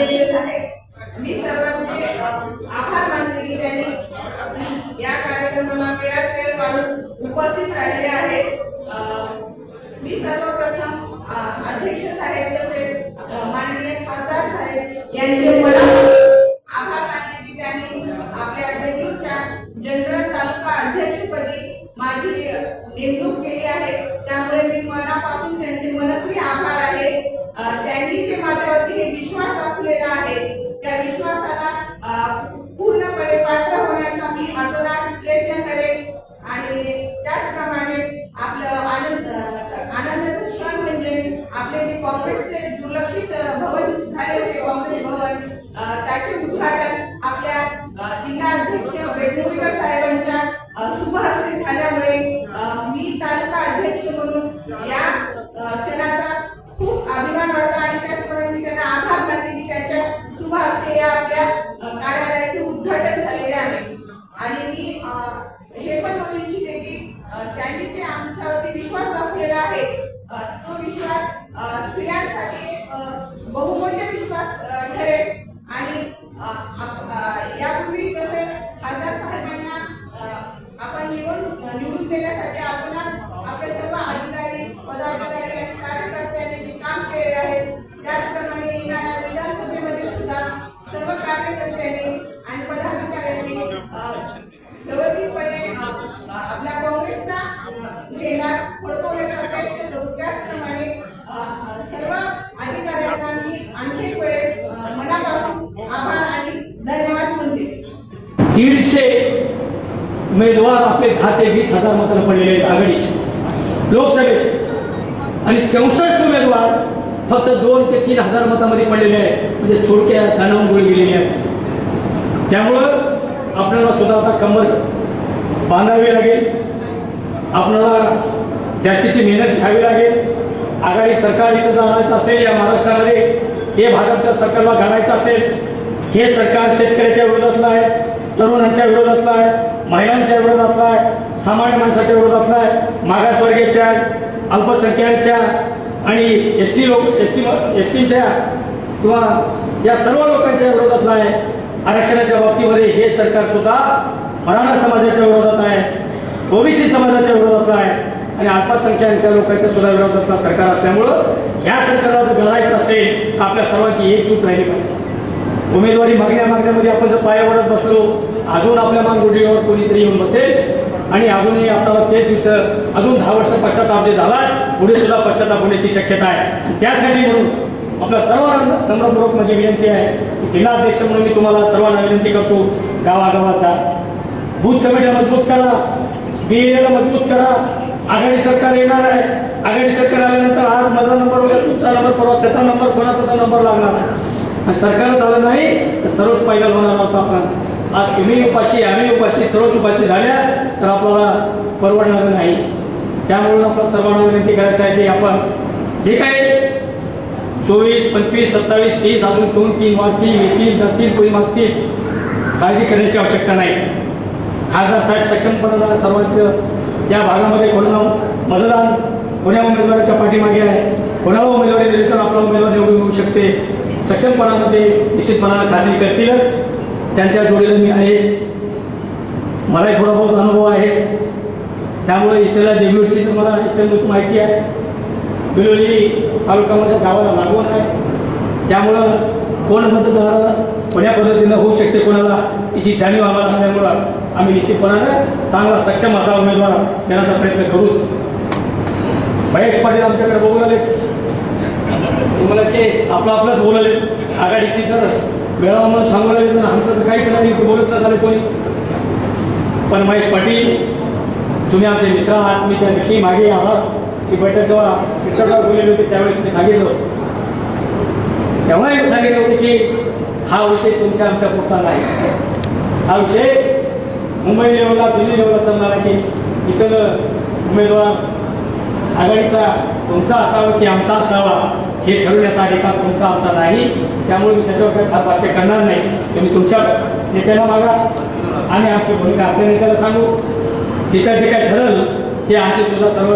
अध्यक्ष साहेब मी सर्वांचे आभार मानते की त्यांनी या कार्यक्रमाला वेळात वेळ काढून उपस्थित राहिले आहेत. मी सर्वप्रथम अध्यक्ष साहेब तसेच माननीय खासदार साहेब यांचे मला आभार मानते की त्यांनी आपल्या देशूच्या जनरल तालुका अध्यक्षपदी माझी नेमणूक केली आहे. त्यामुळे मी मनापासून त्यांचे मनस्वी आभार आहे अ, त्यांनी जे माझ्यावरती हे विश्वास दाखवलेला आहे. त्या विश्वासाला पूर्णपणे पात्र होण्याचा मी आतोनात प्रयत्न करेन. आणि त्याचप्रमाणे आपलं आनंद अ, आनंदाचं क्षण म्हणजे आपले जे काँग्रेसचे दुर्लक्षित भवन झाले होते काँग्रेस भवन त्याचे उद्घाटन आपल्या जिल्हा अध्यक्ष वेणुगोळकर साहेबांच्या शुभ हस्ते झाल्यामुळे मी तालुका अध्यक्ष म्हणून या क्षणाचा बदल झालेले आहे आणि मी हे पण म्हणू इच्छिते की त्यांनी जे आमच्यावरती विश्वास दाखवलेला आहे तो विश्वास स्त्रियांसाठी बहुमूल्य विश्वास ठरेल. आणि आप- यापूर्वी जसे खासदार साहेबांना आपण निवडून निवडून देण्यासाठी आपण दीडशे उमेदवार आपले दहा ते वीस हजार मात्र पडलेले आहेत आघाडीचे लोकसभेचे. आणि चौसष्ट उमेदवार फक्त दोन ते तीन हजार मतामध्ये पडलेले आहेत. म्हणजे थोडक्या कानावून गोळी गेलेली आहेत. त्यामुळं आपल्याला सुद्धा आता कंबर बांधावी लागेल. आपल्याला जास्तीची मेहनत घ्यावी लागेल. आघाडी सरकार इथं जाणायचं असेल या महाराष्ट्रामध्ये हे भाजपच्या सरकारला घालायचं असेल हे सरकार शेतकऱ्याच्या विरोधातलं आहे तरुणांच्या विरोधातलं आहे महिलांच्या विरोधातलं आहे सामान्य माणसाच्या विरोधातलं आहे मागासवर्गीयच्या अल्पसंख्याकांच्या आणि एस टी लोक एस टी एस टीच्या किंवा या सर्व लोकांच्या विरोधातलं आहे. आरक्षणाच्या बाबतीमध्ये हे सरकार सुद्धा मराठा समाजाच्या विरोधात आहे ओबीसी समाजाच्या विरोधातलं आहे आणि अल्पसंख्याकांच्या लोकांच्या सुद्धा विरोधातलं सरकार असल्यामुळं या सरकारला जर घडायचं असेल तर आपल्या सर्वांची एकजूट राहिली पाहिजे. उमेदवारी मागण्या मागण्यामध्ये आपण जर पायावरत बसलो अजून आपल्या मानगुडीवर कोणीतरी येऊन बसेल. आणि अजूनही आपल्याला तेच दिवस अजून दहा वर्ष पश्चाताप जे झाला पुढे सुद्धा पश्चाताप होण्याची शक्यता आहे. त्यासाठी म्हणून आपल्या सर्वांना नम्रपूर्वक माझी विनंती आहे जिल्हाध्यक्ष म्हणून मी तुम्हाला सर्वांना विनंती करतो गावागावाचा बूथ कमिट्या मजबूत करा बी एला मजबूत करा. आघाडी सरकार येणार आहे. आघाडी सरकार आल्यानंतर आज माझा नंबर वगैरे तुमचा नंबर परवा त्याचा नंबर कोणाचा नंबर लागणार आहे. सरकार चालत नाही तर सर्वच पैदल होणार होता आपण. आज तुम्ही उपाशी आम्ही उपाशी सर्वच उपाशी झाल्या तर आपल्याला परवडणार नाही. त्यामुळे आपल्या सर्वांना विनंती करायचं आहे की आपण जे काही चोवीस पंचवीस सत्तावीस तीस अजून दोन तीन मागतील येतील जातील कोणी मागतील काळजी करण्याची आवश्यकता नाही. खासदार साहेब सक्षमपणा सर्वांचं या भागामध्ये कोणाला मतदान कोण्या उमेदवाराच्या पाठीमागे आहे कोणाला उमेदवारी दिली तर आपला उमेदवार निवडून येऊ शकते. सक्षमपणामध्ये ते निश्चितपणानं खात्री करतीलच. त्यांच्या जोडीला मी आहेच. मलाही थोडा बहुत अनुभव आहेच. त्यामुळे इथल्या देवीची तर मला इतर माहिती आहे. बिलोली तालुका माझ्या गावाला लागून आहे. त्यामुळं कोण मतदार कोण्या पद्धतीनं होऊ शकते कोणाला याची जाणीव आम्हाला असल्यामुळं आम्ही निश्चितपणानं चांगला सक्षम असा उमेदवार देण्याचा प्रयत्न करूच. महेश पाटील आमच्याकडे बघून आले तुम्हाला ते आपलं आपलंच बोलाले आघाडीची तर मेळावा म्हणून सांगू लागले तर आमचं तर काहीच नाही बोलत नाही झालं कोणी. पण महेश पाटील तुम्ही आमचे मित्र आहात मी त्या दिवशी मागे आहात ती बैठक जेव्हा शिक्षकावर बोललेली होती त्यावेळेस मी सांगितलं होतं. तेव्हाही मी सांगितलं होतं की हा विषय तुमच्या आमच्या पुरता नाही. हा विषय मुंबई लेवलला दिल्ली लेवलला चालणार आहे की इथं उमेदवार आघाडीचा तुमचा असावा की आमचा असावा? हे ठरवण्याचा अधिकार तुमचा आमचा नाही. त्यामुळे मी त्याच्यावर काही फार भाष्य करणार नाही. तुम्ही तुमच्या नेत्याला मागा आम्ही आमची भूमिका आमच्या नेत्याला सांगू. तिथं जे काय ठरलं ते आमचे सुद्धा सर्व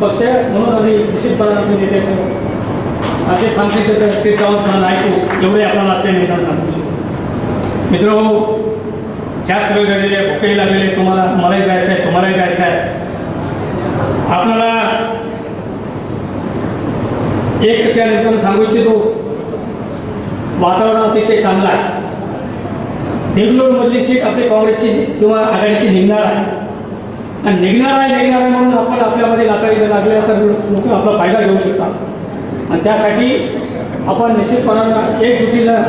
पक्ष म्हणून आम्ही निश्चितपणे आमच्या नेत्याचं असे सांगते त्याचं श्री सावंत मला ऐकू. एवढे आपल्याला आजच्या नेत्याला सांगू मित्र जास्त वेळ झालेले भुकेही लागलेले तुम्हाला मलाही जायचं आहे तुम्हालाही जायचं आहे. आपल्याला एक कशा निमित्तानं सांगू इच्छितो? वातावरण अतिशय चांगलं आहे. देगलूरमधली सीट आपली काँग्रेसची किंवा आघाडीची निघणार आहे. आणि निघणार आहे निघणार आहे म्हणून आपण आपल्यामध्ये लाताळी लागले तर लोक आपला फायदा घेऊ शकतात. आणि त्यासाठी आपण निश्चितपणानं एकजुटीला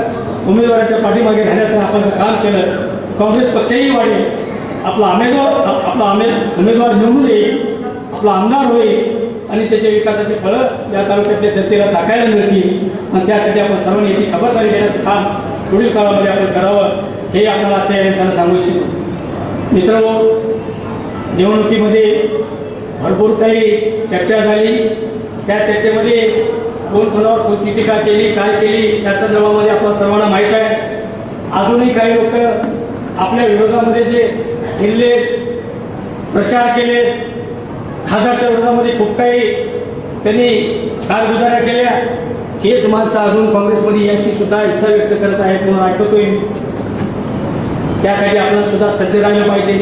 उमेदवाराच्या पाठीमागे राहण्याचं आपण जर काम केलं काँग्रेस पक्षही वाढेल. आपला उमेदवार आपला आमे उमेदवार निवडून येईल. आपला आमदार होईल. आणि त्याच्या विकासाचे फळं या तालुक्यातल्या जनतेला चाकायला मिळतील. आणि त्यासाठी आपण सर्वांनी याची खबरदारी घेण्याचं काम पुढील काळामध्ये आपण करावं हे आपल्याला आजच्या या सांगू इच्छितो. मित्र निवडणुकीमध्ये भरपूर काही चर्चा झाली. त्या चर्चेमध्ये कोण कोणावर कोणती टीका केली काय केली त्या संदर्भामध्ये आपल्या सर्वांना माहीत आहे. अजूनही काही लोक आपल्या विरोधामध्ये जे हिल्ले प्रचार केले खासदारच्या विरोधामध्ये खूप काही त्यांनी कारगुजाऱ्या केल्या. हेच माणसं अजून काँग्रेसमध्ये यांची सुद्धा इच्छा व्यक्त करत आहेत म्हणून ऐकतोय त्यासाठी आपण सुद्धा सज्ज राहिलं पाहिजे.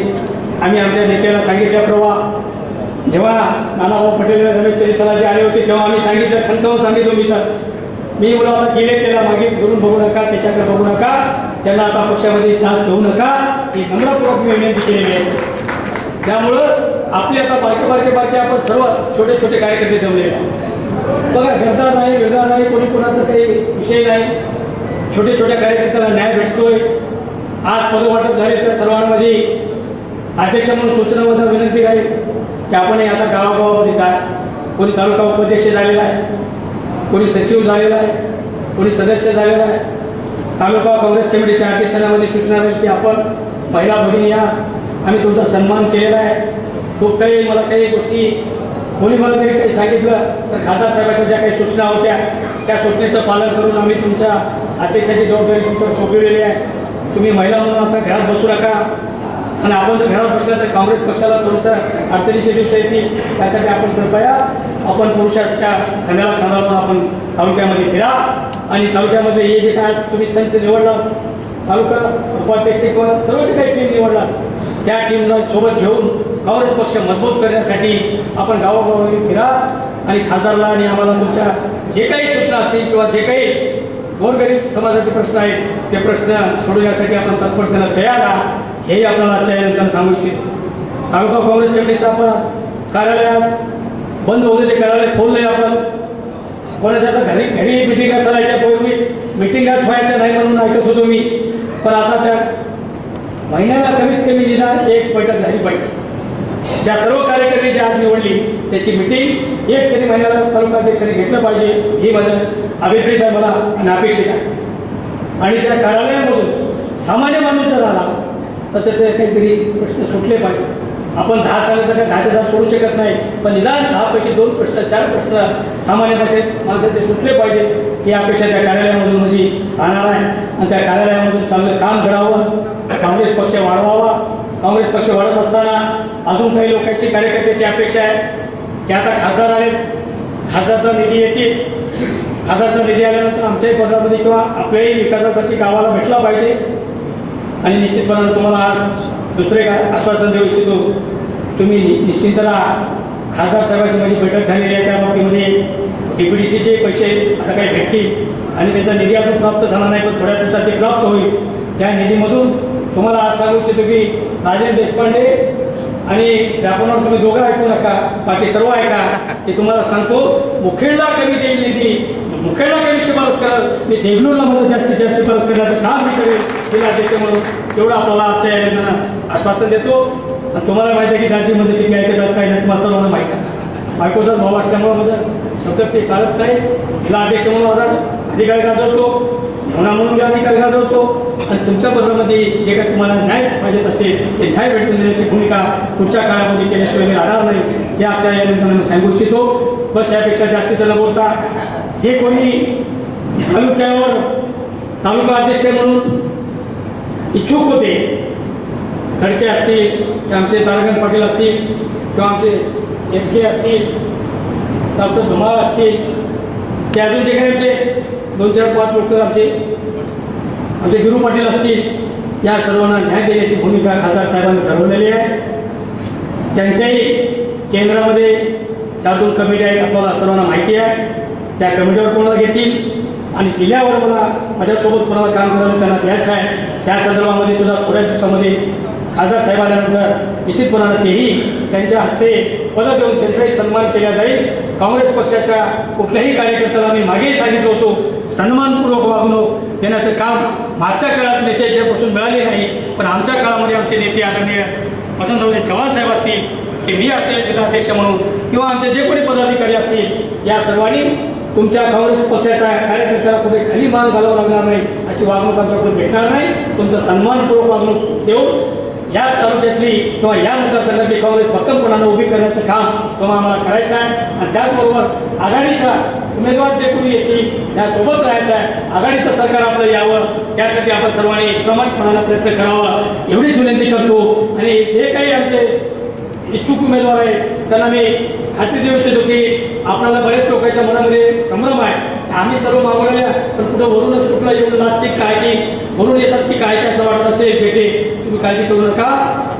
आम्ही आमच्या नेत्याला सांगितल्याप्रमाणे जेव्हा नानाभाऊ पटेल रमेश चरित्राला जे आले होते तेव्हा आम्ही सांगितलं ठणकावून सांगितलं मी तर. मी मुलं आता गेले त्याला मागे करून बघू नका त्याच्याकडे बघू नका. त्यांना आता पक्षामध्ये दाद घेऊ नका. ही नम्रपूर्वक मी विनंती केलेली आहे. त्यामुळं आपले आता बारके बारके बारके आपण सर्व छोटे छोटे कार्यकर्ते जमले. बघा गद्दार नाही वेगळा नाही कोणी कोणाचा काही विषय नाही. छोटे छोट्या कार्यकर्त्याला न्याय भेटतोय. आज पदवाटप झाले तर सर्वांना माझी अध्यक्ष म्हणून सूचना माझा विनंती आहे की आपणही आता गावागावामध्ये जा. कोणी तालुका उपाध्यक्ष झालेला आहे कोणी सचिव झालेला आहे कोणी सदस्य झालेला आहे. तालुका काँग्रेस कमिटीच्या अध्यक्षांना म्हणजे सूचना की आपण महिला भगिनी या. आम्ही तुमचा सन्मान केलेला आहे. खूप काही मला काही गोष्टी कोणी मला तरी काही सांगितलं तर खासदार साहेबांच्या ज्या काही सूचना होत्या त्या सूचनेचं पालन करून आम्ही तुमच्या अध्यक्षाची जबाबदारी तुमच्यावर सोपवलेली आहे. तुम्ही महिला म्हणून आता घरात बसू नका. आणि आपण जर घरात बसला तर काँग्रेस पक्षाला थोडंसं अडचणीचे दिवस येतील. त्यासाठी आपण कृपया आपण पुरुषाच्या खांद्याला खांदा लावून आपण तालुक्यामध्ये फिरा. आणि तालुक्यामध्ये हे जे काय आज तुम्ही संच निवडला तालुका उपाध्यक्ष किंवा सर्वच काही टीम निवडला त्या टीमला सोबत घेऊन काँग्रेस पक्ष मजबूत करण्यासाठी आपण गावोगावी फिरा आणि खासदारला आणि आम्हाला तुमच्या जे काही सूचना असतील किंवा जे काही गोरगरीब समाजाचे प्रश्न आहेत ते प्रश्न सोडवण्यासाठी आपण तत्परतेनं तयार आहात हेही आपल्याला आजच्या यानंतर सांगू इच्छितो. तालुका काँग्रेस कमिटीचं आपण कार्यालयास बंद होते कार्यालय खोललंय आपण. कोणाच्या आता घरी घरी मिटिंगा चालायच्या पूर्वी मिटिंगाच व्हायच्या नाही म्हणून ऐकत होतो मी. पण आता त्या महिन्याला कमीत कमी निदान एक बैठक झाली पाहिजे. त्या सर्व कार्यकर्ते जी आज निवडली त्याची मिटिंग एक तरी महिन्याला तालुका अध्यक्षांनी घेतलं पाहिजे ही माझं अभिप्रेत आहे मला आणि अपेक्षित आहे. आणि त्या कार्यालयामधून सामान्य माणूस जर आला तर त्याचे काहीतरी प्रश्न सुटले पाहिजे. आपण दहा साला तर काय दहाच्या दहा सोडू शकत नाही पण निदान दहापैकी दोन प्रश्न चार प्रश्न सामान्य भाषेत माणसाचे सुटले पाहिजे ही अपेक्षा त्या कार्यालयामधून माझी राहणार आहे. आणि त्या कार्यालयामधून चांगलं काम घडावं काँग्रेस पक्ष वाढवावा काँग्रेस पक्ष वाढत असताना अजून काही लोकांची कार्यकर्त्याची अपेक्षा आहे. की आता खासदार आले खासदारचा निधी येतील. खासदारचा निधी आल्यानंतर आमच्याही पदामध्ये किंवा आपल्याही विकासासाठी गावाला भेटला पाहिजे. आणि निश्चितपणानं तुम्हाला आज दुसरे का आश्वासन देऊ इच्छितो. तुम्ही नि- निश्चिंत राहा. खासदार साहेबांची माझी बैठक झालेली आहे. त्या बाबतीमध्ये डी पी डी सीचे पैसे आता काही भेटतील. आणि त्याचा निधी अजून प्राप्त झाला नाही पण थोड्या दिवसात ते प्राप्त होईल. त्या निधीमधून तुम्हाला आज सांगू इच्छितो की राजेश देशपांडे आणि व्यापनावर तुम्ही दोघं ऐकू नका बाकी सर्व ऐका. की तुम्हाला सांगतो मुखेडला कमी देईल निधी मुखेडला कमी शिफारस कराल मी देगलूरला मला जास्तीत जास्त शिफारस करण्याचं काम मी करेल जिल्हा अध्यक्ष म्हणून. तेवढं आपल्याला आजच्या या आश्वासन देतो. आणि तुम्हाला माहिती आहे की दाजी म्हणजे माझं किती ऐकतात काय नाही तुम्हाला सर्वांना माहीत आहे. बायकोचाच भाव असल्यामुळं माझं सतत ते टाळत नाही. जिल्हा अध्यक्ष म्हणून आधार अधिकारी गाजवतो मेहना म्हणून मी अधिकारी गाजवतो आणि तुमच्या पदामध्ये जे काही तुम्हाला न्याय पाहिजे असेल ते न्याय भेटून देण्याची भूमिका पुढच्या काळामध्ये केल्याशिवाय मी राहणार नाही. हे आजच्या या निमित्तानं मी सांगू इच्छितो. बस यापेक्षा जास्तीचं न बोलता जे कोणी तालुक्यावर तालुका अध्यक्ष म्हणून इच्छुक होते खडके असतील किंवा आमचे तारागण पाटील असतील किंवा आमचे एस के असतील डॉक्टर धुमाळ असतील ते अजून जे काही आमचे दोन चार पाच लोक आमचे आमचे गुरु पाटील असतील या सर्वांना न्याय देण्याची भूमिका खासदार साहेबांनी ठरवलेली आहे. त्यांच्याही केंद्रामध्ये चार दोन कमिटी आहेत आपल्याला सर्वांना माहिती आहे. त्या कमिटीवर कोणाला घेतील आणि जिल्ह्यावर मला माझ्यासोबत कोणाला काम करायला त्यांना द्यायचं आहे त्या संदर्भामध्ये सुद्धा थोड्या दिवसामध्ये खासदार साहेब आल्यानंतर निश्चितपणानं तेही त्यांच्या हस्ते पदं देऊन त्यांचाही सन्मान केला जाईल. काँग्रेस पक्षाच्या कुठल्याही कार्यकर्त्याला मी मागेही सांगितलं होतो सन्मानपूर्वक वागणूक देण्याचं काम मागच्या काळात नेत्याच्यापासून मिळाले नाही पण आमच्या काळामध्ये आमचे नेते आदरणीय वसंतरावले चव्हाण साहेब असतील की मी असेल जिल्हाध्यक्ष म्हणून किंवा आमचे जे कोणी पदाधिकारी असतील या सर्वांनी तुमच्या काँग्रेस पक्षाच्या कार्यकर्त्याला कुठे खाली मान घालावं लागणार नाही अशी वागणूक आमच्याकडून भेटणार नाही. तुमचं सन्मानपूर्वक वागणूक देऊन या तालुक्यातली किंवा या मतदारसंघातली काँग्रेस भक्कमपणानं उभी करण्याचं काम किंवा आम्हाला करायचं आहे. आणि त्याचबरोबर आघाडीचा उमेदवार जे कोणी येतील त्यासोबत राहायचं आहे. आघाडीचं सरकार आपलं यावं. त्यासाठी आपण सर्वांनी प्रामाणिकपणाला प्रयत्न करावा. एवढीच विनंती करतो. आणि जे काही आमचे इच्छुक उमेदवार आहेत त्यांना मी खात्री देऊ इच्छितो की आपल्याला बरेच लोकांच्या मनामध्ये संभ्रम आहे. आम्ही सर्व मागवलेल्या तर कुठं वरूनच कुठला येऊन लागते काय की वरून येतात की काय काय असं वाटत असेल जेटे तुम्ही काळजी करू नका.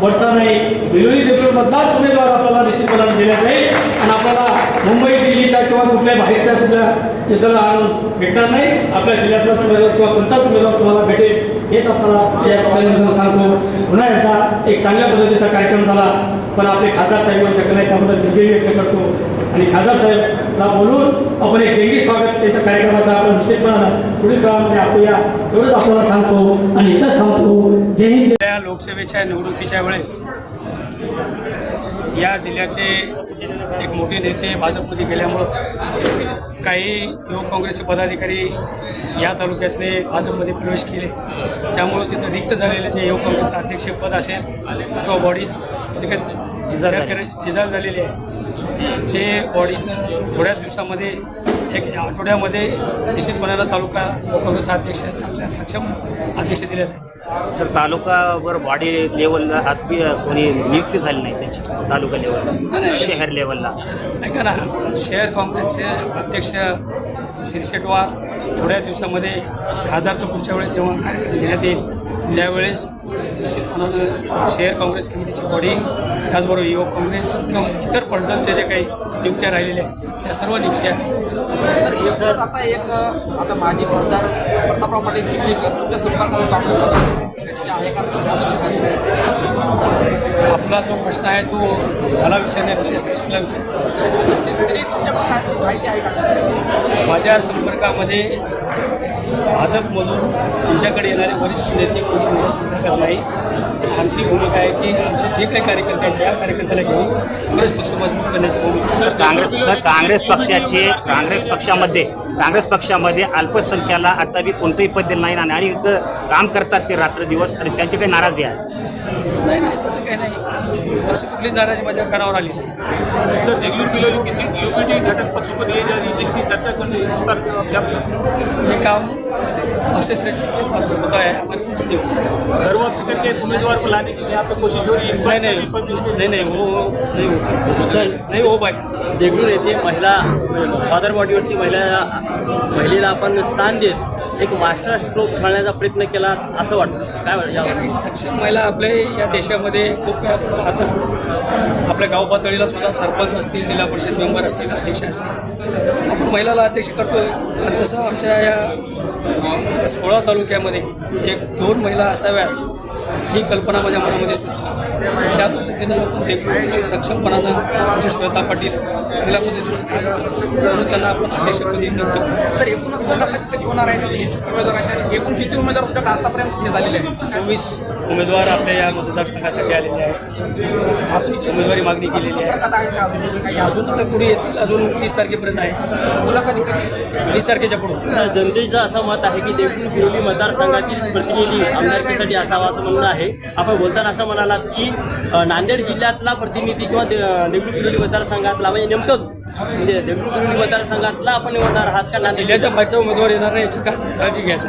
वरचा नाही बिलोली देवळमधलाच उमेदवार आपल्याला निश्चितपणाने दिला जाईल आणि आपल्याला मुंबई दिल्लीचा किंवा कुठल्या बाहेरच्या कुठल्या इतर आणून भेटणार नाही. आपल्या जिल्ह्यातलाच उमेदवार किंवा कोणताच उमेदवार तुम्हाला भेटेल हेच आपल्याला या सांगतो. पुन्हा एकदा एक चांगल्या पद्धतीचा कार्यक्रम झाला. पण आपले खासदार साहेब येऊ शकत नाही त्याबद्दल दिलगिरी व्यक्त करतो. आणि खासदार साहेबला बोलून आपण एक जंगी स्वागत त्याच्या कार्यक्रमाचा आपण विशेषपणानं पुढील काळामध्ये आपल्या एवढंच आपल्याला सांगतो आणि इथंच थांबतो. जय हिंद. लोकसभेच्या निवडणुकीच्या वेळेस या जिल्ह्याचे एक मोठे नेते भाजपमध्ये गेल्यामुळं काही युवक काँग्रेसचे पदाधिकारी या तालुक्यातले भाजपमध्ये प्रवेश केले. त्यामुळं तिथं रिक्त झालेले जे युवक काँग्रेसचं अध्यक्षपद असेल किंवा बॉडीज जे काही रिझाल्ट झालेले आहे ते बॉडीचं थोड्या दिवसामध्ये एक आठवड्यामध्ये निश्चितपणानं तालुका युवक काँग्रेसचा अध्यक्ष चांगल्या सक्षम अध्यक्ष दिले जाईल. जर तालुकावर बॉडी लेवलला आत्मी कोणी नियुक्ती झाली नाही त्याची तालुका लेवलला शहर लेवलला ऐका ना शहर काँग्रेसचे अध्यक्ष शिरसेटवार थोड्या दिवसामध्ये खासदारचं पुढच्या वेळेस जेव्हा कार्यक्रम घेण्यात येईल. त्यावेळेस शहर काँग्रेस कमिटीची बॉडी त्याचबरोबर युवक काँग्रेस किंवा इतर पलटनच्या जे काही नियुक्त्या राहिलेल्या आहेत त्या सर्व नियुक्त्या आता एक आता माजी खासदार प्रतापराव पाटील चिखलीकर तुमच्या संपर्कात काँग्रेस आहे का? आपला जो प्रश्न आहे तो मला विचारण्यापेक्षा श्रेष्ठला विचार ते- तरी तुमच्याकडे काय माहिती आहे का? माझ्या संपर्कामध्ये भाजपमधून आमच्याकडे येणारे वरिष्ठ नेते कोणी माझ्या संपर्कात नाही. आणि आमची भूमिका आहे की आमचे जे काही कार्यकर्ते आहेत त्या कार्यकर्त्याला घेऊन काँग्रेस पक्ष मजबूत करण्याची भूमिका सर काँग्रेस सर काँग्रेस पक्षाचे काँग्रेस पक्षामध्ये काँग्रेस पक्षामध्ये अल्पसंख्याला आता बी कोणतंही पद दिलं नाही आणि इथं काम करतात ते रात्र दिवस आणि त्यांची काही नाराजी आहे? नाही नाही तसं काही नाही. असं कुठलीच नाराजी माझ्या कानावर आली नाही. सर देगलूर बिलोली किसी यूपीटी घटक पक्ष को दिए जा रही ऐसी चर्चा चल रही है इस पर क्या काम पक्षश्रेष्ठी के पास होता है हमारे पास नहीं। घर वापसी करके एक उम्मीदवार को लाने की यहाँ पे कोशिश हो रही है? इस नहीं बार नहीं नहीं नहीं वो नहीं हो सर नहीं हो पाएगा देगलूर येथे महिला फादर बॉडीवरती महिला महिलेला आपण स्थान देत एक मास्टर स्ट्रोक खेळण्याचा प्रयत्न केला असं वाटतं. काय वाटतं? सक्षम महिला आपल्या या देशामध्ये खूप काही आपण पाहता आपल्या गाव पातळीला सुद्धा सरपंच असतील जिल्हा परिषद मेंबर असतील अध्यक्ष असतील. आपण महिलाला अध्यक्ष करतोय. आणि तसं आमच्या या सोळा तालुक्यामध्ये एक दोन महिला असाव्यात ही कल्पना माझ्या मनामध्ये सुचली. त्या पद्धतीनं आपण देखभाल सक्षमपणानं आमच्या श्वेता पाटील चांगल्या पद्धतीचं काम म्हणून त्यांना आपण अध्यक्षपदी नियुक्त करू सर एकूणच मुलाखती कधी होणार आहे का? उमेदवारांच्या आणि एकूण किती उमेदवार तुमच्याकडे आतापर्यंत हे झालेले आहेत सव्वीस उमेदवार आपल्या या मतदारसंघासाठी आलेले आहेत. अजून उमेदवारी मागणी केलेली आहे. अजून आता पुढे येतील अजून तीस तारखेपर्यंत आहे. मुलाखती कधी? तीस तारखेच्या पुढे. जनतेचं असं मत आहे की देगलूर बिरोली मतदारसंघातील प्रतिनिधी आमदारकीसाठी असावा असं म्हणणं आहे. आपण बोलताना असं म्हणालात की नांदेड जिल्ह्यातला प्रतिनिधी किंवा दे- देगलूर बिरोली मतदारसंघातला म्हणजे नेमकंच म्हणजे देगलूर बिरोली मतदारसंघातला आपण निवडणार आहात का नांदेड? जिल्ह्याच्या बाहेरचा उमेदवार येणार नाही याची का- काळजी घ्यायची